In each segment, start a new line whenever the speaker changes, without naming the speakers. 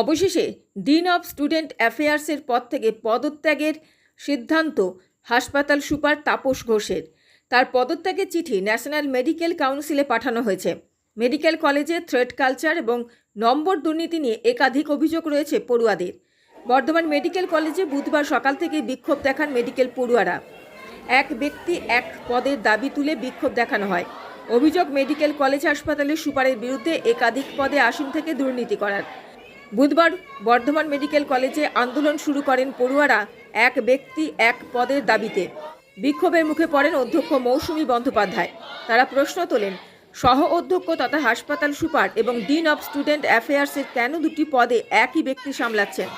অবশেষে dean of student অ্যাফেয়ার্সের পদ থেকে পদত্যাগের সিদ্ধান্ত হাসপাতাল সুপার তাপস ঘোষের। তার পদত্যাগের চিঠি ন্যাশনাল মেডিকেল কাউন্সিলে পাঠানো হয়েছে। মেডিকেল কলেজে থ্রেড কালচার এবং নম্বর দুর্নীতি নিয়ে একাধিক অভিযোগ রয়েছে পড়ুয়াদের। বর্ধমান মেডিকেল কলেজে বুধবার সকাল থেকে বিক্ষোভ দেখান মেডিকেল পড়ুয়ারা। এক ব্যক্তি এক পদের দাবি তুলে বিক্ষোভ দেখানো হয়। অভিযোগ মেডিকেল কলেজ হাসপাতালের সুপারের বিরুদ্ধে একাধিক পদে আসীন থেকে দুর্নীতি করার। বুধবার বর্ধমান মেডিকেল কলেজে আন্দোলন শুরু করেন পড়ুয়ারা এক ব্যক্তি এক পদের দাবিতে। বিক্ষোভের মুখে পড়েন অধ্যক্ষ মৌসুমী বন্দ্যোপাধ্যায়। তারা প্রশ্ন তোলেন, সহ অধ্যক্ষ তথা হাসপাতাল সুপার এবং ডিন অফ স্টুডেন্ট অ্যাফেয়ার্সের কেন দুটি পদে একই ব্যক্তি সামলাচ্ছেন?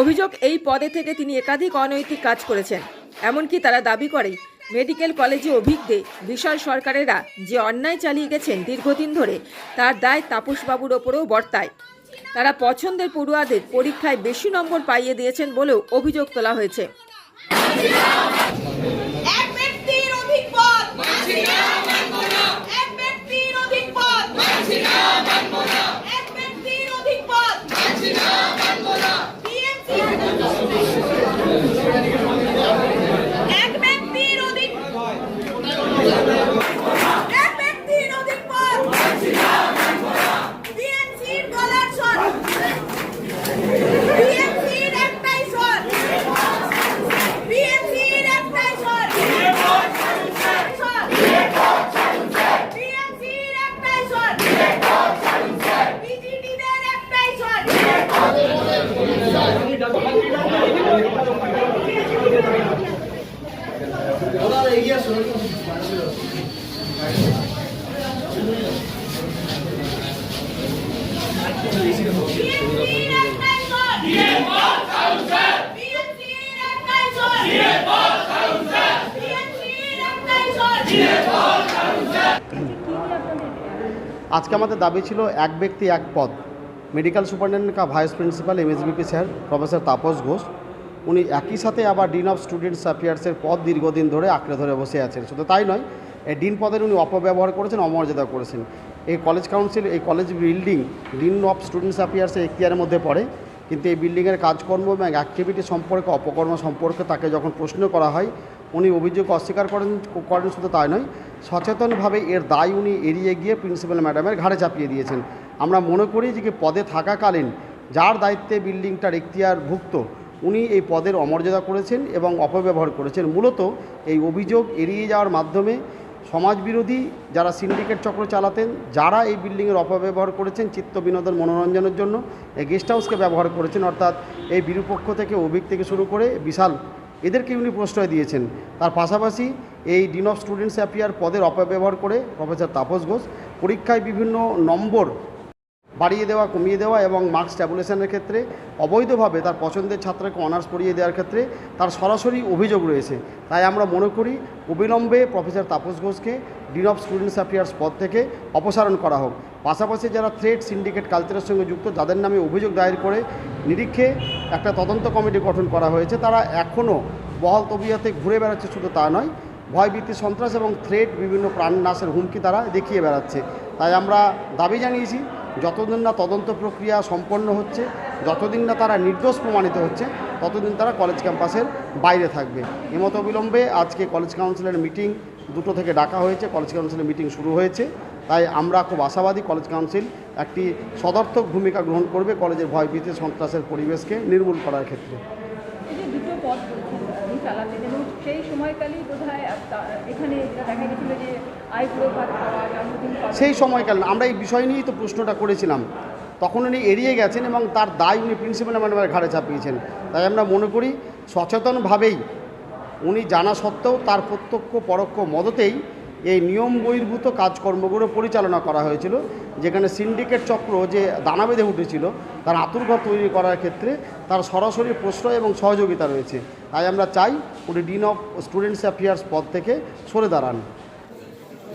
অভিযোগ, এই পদে থেকে তিনি একাধিক অনৈতিক কাজ করেছেন। এমনকি তারা দাবি করে, মেডিকেল কলেজে অভিজ্ঞে বিশাল সরকারেরা যে অন্যায় চালিয়ে গেছেন দীর্ঘদিন ধরে, তার দায় তাপসবাবুর ওপরেও বর্তায়। তারা পছন্দের পড়ুয়াদের পরীক্ষায় বেশি নম্বর পাইয়ে দিয়েছেন বলেও অভিযোগ তোলা হয়েছে।
আজকে আমাদের দাবি ছিল এক ব্যক্তি, এক পদ। মেডিকেল সুপারিনটেন্ডেন্ট কা vice principal, MSVP sir, professor Tapas Ghosh. উনি একই সাথে আবার ডিন অফ স্টুডেন্টস অ্যাফেয়ার্সের পদ দীর্ঘদিন ধরে আঁকড়ে ধরে বসে আছেন। শুধু তাই নয়, এই ডিন পদের উনি অপব্যবহার করেছেন, অমর্যাদা করেছেন। এই কলেজ কাউন্সিল এই college building dean of students অ্যাফেয়ার্সের এখতিয়ারের মধ্যে পড়ে, কিন্তু এই বিল্ডিংয়ের কাজকর্ম এবং অ্যাক্টিভিটি সম্পর্কে, অপকর্ম সম্পর্কে তাকে যখন প্রশ্ন করা হয়, উনি অভিযোগ অস্বীকার করেন করেন শুধু তাই নয়, সচেতনভাবে এর দায় উনি এড়িয়ে গিয়ে প্রিন্সিপাল ম্যাডামের ঘাড়ে চাপিয়ে দিয়েছেন। আমরা মনে করি যে পদে থাকাকালীন, যার দায়িত্বে বিল্ডিংটার এখতিয়ারভুক্ত উনি এই পদের অমর্যাদা করেছেন এবং অপব্যবহার করেছেন। মূলত এই অভিযোগ এড়িয়ে যাওয়ার মাধ্যমে সমাজবিরোধী যারা সিন্ডিকেট চক্র চালাতেন, যারা এই বিল্ডিংয়ের অপব্যবহার করেছেন চিত্ত বিনোদন মনোরঞ্জনের জন্য, এই গেস্ট হাউসকে ব্যবহার করেছেন, অর্থাৎ এই বিরূপক্ষ থেকে অভিক থেকে শুরু করে বিশাল এদেরকে উনি প্রশ্রয় দিয়েছেন। তার পাশাপাশি এই ডিন অফ স্টুডেন্টস অ্যাপিয়ার পদের অপব্যবহার করে প্রফেসর তাপস ঘোষ পরীক্ষায় বিভিন্ন নম্বর বাড়িয়ে দেওয়া, কমিয়ে দেওয়া এবং মার্কস ট্যাবুলেশনের ক্ষেত্রে, অবৈধভাবে তার পছন্দের ছাত্রকে অনার্স পড়িয়ে দেওয়ার ক্ষেত্রে তার সরাসরি অভিযোগ রয়েছে। তাই আমরা মনে করি, অবিলম্বে প্রফেসর তাপস ঘোষকে ডিন অফ স্টুডেন্টস অ্যাফেয়ার্স পদ থেকে অপসারণ করা হোক। পাশাপাশি যারা থ্রেড সিন্ডিকেট কালচারের সঙ্গে যুক্ত, যাদের নামে অভিযোগ দায়ের করে নিরীক্ষে একটা তদন্ত কমিটি গঠন করা হয়েছে, তারা এখনও বহল তবিয়াতে ঘুরে বেড়াচ্ছে শুধু তা নয়, ভয়ভীতি, সন্ত্রাস এবং থ্রেড বিভিন্ন প্রাণ নাশের হুমকি তারা দেখিয়ে বেড়াচ্ছে। তাই আমরা দাবি জানিয়েছি যতদিন না তদন্ত প্রক্রিয়া সম্পন্ন হচ্ছে, যতদিন না তারা নির্দোষ প্রমাণিত হচ্ছে, ততদিন তারা কলেজ ক্যাম্পাসের বাইরে থাকবে। এমত অবিলম্বে আজকে কলেজ কাউন্সিলের মিটিং দুটো থেকে ডাকা হয়েছে। কলেজ কাউন্সিলের মিটিং শুরু হয়েছে। তাই আমরা খুব আশাবাদী কলেজ কাউন্সিল একটি সদর্থক ভূমিকা গ্রহণ করবে কলেজের ভয়ভীতি, সন্ত্রাসের পরিবেশকে নির্মূল করার ক্ষেত্রে।
চালাতেন এবং সেই সময়কালেই বোধ হয় এখানে দেখা গেছিল যে
সেই সময়কাল, আমরা এই বিষয় নিয়েই তো প্রশ্নটা করেছিলাম। তখন উনি এড়িয়ে গেছেন এবং তার দায় উনি প্রিন্সিপাল ম্যাডামের ঘাড়ে চাপিয়েছেন। তাই আমরা মনে করি, সচেতনভাবেই উনি জানা সত্ত্বেও তার প্রত্যক্ষ পরোক্ষ মদতেই এই নিয়ম বহির্ভূত কাজকর্মগুলো পরিচালনা করা হয়েছিল, যেখানে সিন্ডিকেট চক্র যে দানা বেঁধে উঠেছিল, তার আতুরঘর তৈরি করার ক্ষেত্রে তার সরাসরি প্রশ্রয় এবং সহযোগিতা রয়েছে। তাই আমরা চাই উনি ডিন অফ স্টুডেন্টস অ্যাফেয়ার্স পদ থেকে সরে দাঁড়ান।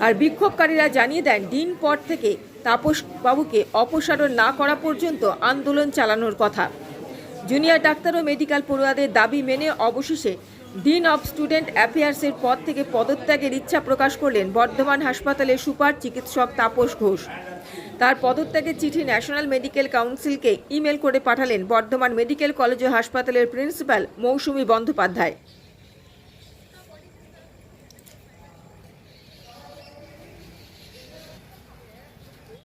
আর বিক্ষোভকারীরা জানিয়ে দেন ডিন পর থেকে তাপস বাবুকে অপসারণ না করা পর্যন্ত আন্দোলন চালানোর কথা। জুনিয়র ডাক্তার ও মেডিকেল পড়ুয়াদের দাবি মেনে অবশেষে ডিন অফ স্টুডেন্ট অ্যাফেয়ার্সের পদ থেকে পদত্যাগের ইচ্ছা প্রকাশ করলেন বর্ধমান হাসপাতালের সুপার চিকিৎসক তাপস ঘোষ। তার পদত্যাগের চিঠি ন্যাশনাল মেডিকেল কাউন্সিলকে ইমেল করে পাঠালেন বর্ধমান মেডিকেল কলেজ ও হাসপাতালের প্রিন্সিপাল মৌসুমী বন্দ্যোপাধ্যায়।